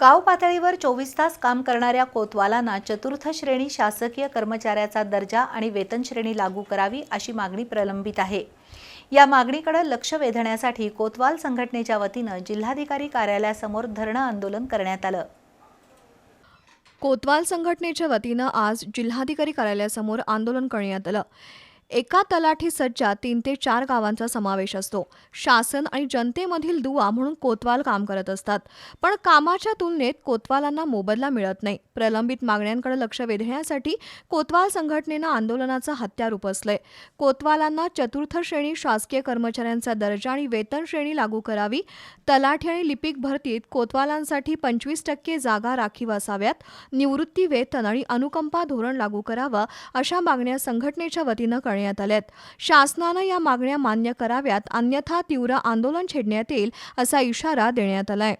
गाव पातळीवर चोवीस तास काम करणाऱ्या कोतवालांना चतुर्थ श्रेणी शासकीय कर्मचाऱ्याचा दर्जा आणि वेतन श्रेणी लागू करावी अशी मागणी प्रलंबित आहे. या मागणीकडे लक्ष वेधण्यासाठी कोतवाल संघटनेच्या वतीनं जिल्हाधिकारी कार्यालयासमोर धरणं आंदोलन करण्यात आलं. कोतवाल संघटनेच्या वतीनं आज जिल्हाधिकारी कार्यालयासमोर आंदोलन करण्यात आलं. एका तलाठी सज्जा तीन ते चार गावांचा समावेश असतो. शासन आणि जनतेमधील दुवा म्हणून कोतवाल काम करत असतात. पण कामाच्या तुलनेत कोतवालांना मोबदला मिळत नाही. प्रलंबित मागण्यांकडे लक्ष वेधण्यासाठी कोतवाल संघटनेनं आंदोलनाचं हत्यार उपसलंय कोतवालांना चतुर्थ श्रेणी शासकीय कर्मचाऱ्यांचा दर्जा आणि वेतन श्रेणी लागू करावी तलाठी आणि लिपिक भरतीत कोतवालांसाठी पंचवीस टक्के जागा राखीव असाव्यात निवृत्ती वेतन आणि अनुकंपा धोरण लागू करावं अशा मागण्या संघटनेच्या वतीनं करण्यात आल्यात. शासनानं या मागण्या मान्य कराव्यात अन्यथा तीव्र आंदोलन छेडण्यात येईल असा इशारा देण्यात आलाय.